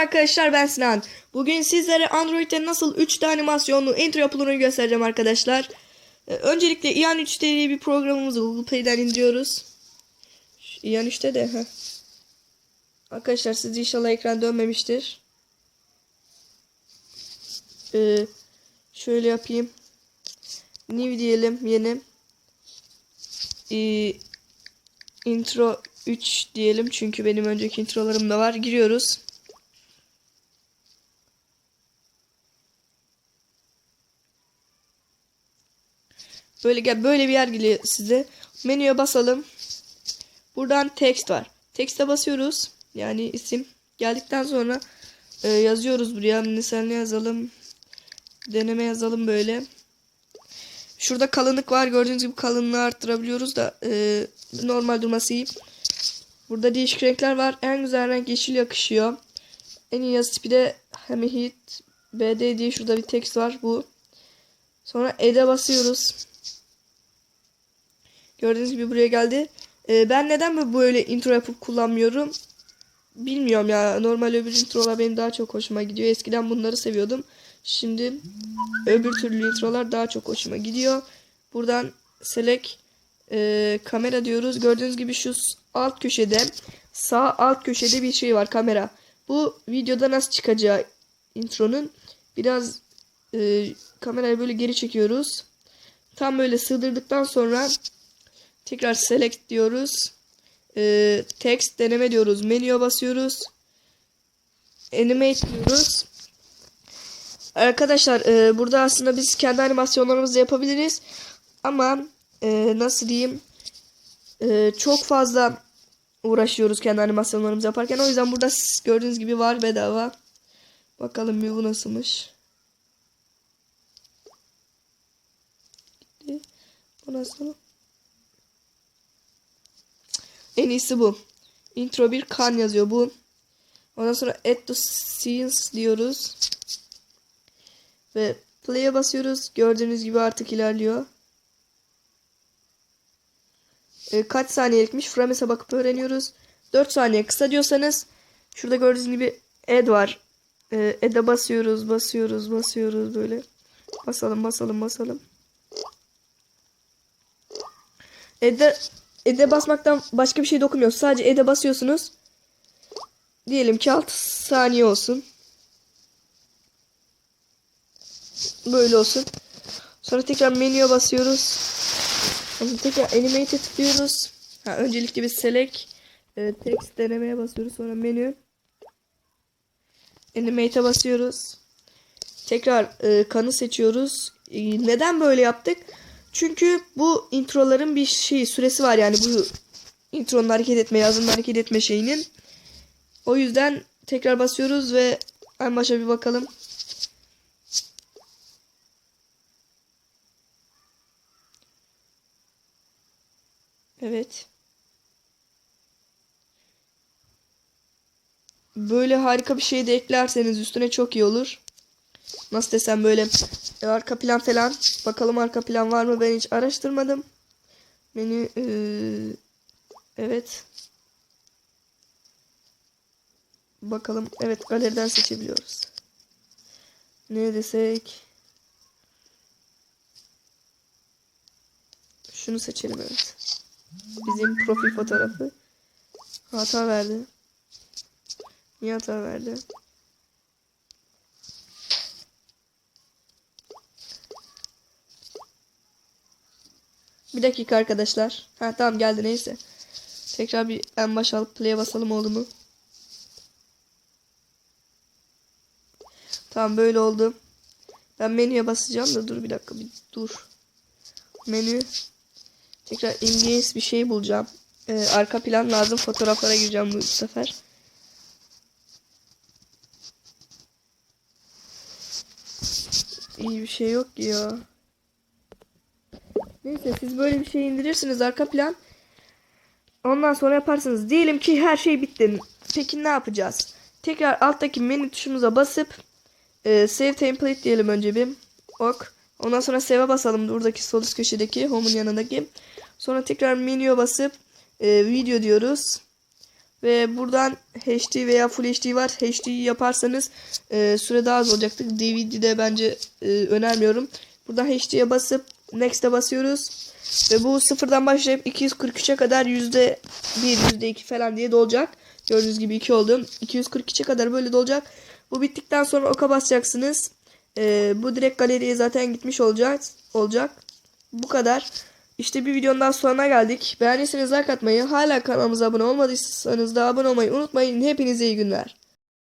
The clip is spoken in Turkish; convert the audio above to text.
arkadaşlar ben Sinan. Bugün sizlere Android'de nasıl 3D animasyonlu intro yapıldığını göstereceğim arkadaşlar. Ee, öncelikle Ian 3D diye bir programımızı Google Play'den indiriyoruz. Ian 3'te de. Heh. Arkadaşlar siz inşallah ekran dönmemiştir. Ee, şöyle yapayım. New diyelim yeni. Ee, intro 3 diyelim çünkü benim önceki introlarım da var. Giriyoruz. Böyle gel böyle bir yer geliyor size. Menüye basalım. Buradan text var. Text'e basıyoruz. Yani isim. Geldikten sonra e, yazıyoruz buraya. Mesela ne yazalım? Deneme yazalım böyle. Şurada kalınlık var. Gördüğünüz gibi kalınlığı arttırabiliyoruz da e, normal durması iyi. Burada değişik renkler var. En güzel renk yeşil yakışıyor. En iyi yazı tipi de Hemihit BD diye şurada bir text var bu. Sonra Ed'e basıyoruz. Gördüğünüz gibi buraya geldi. Ee, ben neden böyle intro yapıp kullanmıyorum? Bilmiyorum ya. Normal öbür introlar benim daha çok hoşuma gidiyor. Eskiden bunları seviyordum. Şimdi öbür türlü introlar daha çok hoşuma gidiyor. Buradan select e, kamera diyoruz. Gördüğünüz gibi şu alt köşede sağ alt köşede bir şey var kamera. Bu videoda nasıl çıkacağı intronun biraz e, kamerayı böyle geri çekiyoruz. Tam böyle sığdırdıktan sonra tekrar select diyoruz. E, text deneme diyoruz. Menüye basıyoruz. Animate diyoruz. Arkadaşlar e, burada aslında biz kendi animasyonlarımızı yapabiliriz. Ama e, nasıl diyeyim e, çok fazla uğraşıyoruz kendi animasyonlarımızı yaparken. O yüzden burada gördüğünüz gibi var bedava. Bakalım bir bu nasılmış. Bu nasıl? En iyisi bu. Intro bir kan yazıyor bu. Ondan sonra add to scenes diyoruz. Ve play'e basıyoruz. Gördüğünüz gibi artık ilerliyor. E, kaç saniyelikmiş? Frames'e bakıp öğreniyoruz. 4 saniye kısa diyorsanız şurada gördüğünüz gibi add var. E, add'e basıyoruz, basıyoruz, basıyoruz böyle. Basalım, basalım, basalım. Add'e Add'e basmaktan başka bir şey dokunmuyoruz. Sadece Add'e basıyorsunuz. Diyelim ki 6 saniye olsun. Böyle olsun. Sonra tekrar menüye basıyoruz. Sonra tekrar animate'e tıklıyoruz. Ha, öncelikle bir select e, text denemeye basıyoruz. Sonra menü animate'e basıyoruz. Tekrar e, kanı seçiyoruz. E, neden böyle yaptık? Çünkü bu introların bir şey süresi var yani bu intronun hareket etme, yazının hareket etme şeyinin. O yüzden tekrar basıyoruz ve en başa bir bakalım. Evet. Böyle harika bir şey de eklerseniz üstüne çok iyi olur. Nasıl desem böyle e, arka plan falan. Bakalım arka plan var mı ben hiç araştırmadım. Menü e, evet. Bakalım evet galeriden seçebiliyoruz. Ne desek? Şunu seçelim evet. Bizim profil fotoğrafı. Hata verdi. Niye hata verdi? Bir dakika arkadaşlar. Ha tamam geldi neyse. Tekrar bir en baş alıp play'e basalım oldu mu? Tamam böyle oldu. Ben menüye basacağım da dur bir dakika bir dur. Menü. Tekrar imgeyiz bir şey bulacağım. Ee, arka plan lazım. Fotoğraflara gireceğim bu sefer. İyi bir şey yok ya. Neyse siz böyle bir şey indirirsiniz arka plan. Ondan sonra yaparsınız. Diyelim ki her şey bitti. Peki ne yapacağız? Tekrar alttaki menü tuşumuza basıp e, save template diyelim önce bir. Ok. Ondan sonra save'e basalım. Buradaki sol üst köşedeki home'un yanındaki. Sonra tekrar menüye basıp e, video diyoruz. Ve buradan HD veya Full HD var. HD yaparsanız e, süre daha az olacaktır. DVD'de bence e, önermiyorum. Buradan HD'ye basıp Next'e basıyoruz. Ve bu sıfırdan başlayıp 243'e kadar %1, %2 falan diye dolacak. Gördüğünüz gibi 2 oldu. 243'e kadar böyle dolacak. Bu bittikten sonra oka basacaksınız. E, bu direkt galeriye zaten gitmiş olacak. olacak. Bu kadar. İşte bir videonun daha sonuna geldik. Beğendiyseniz like atmayı, hala kanalımıza abone olmadıysanız da abone olmayı unutmayın. Hepinize iyi günler.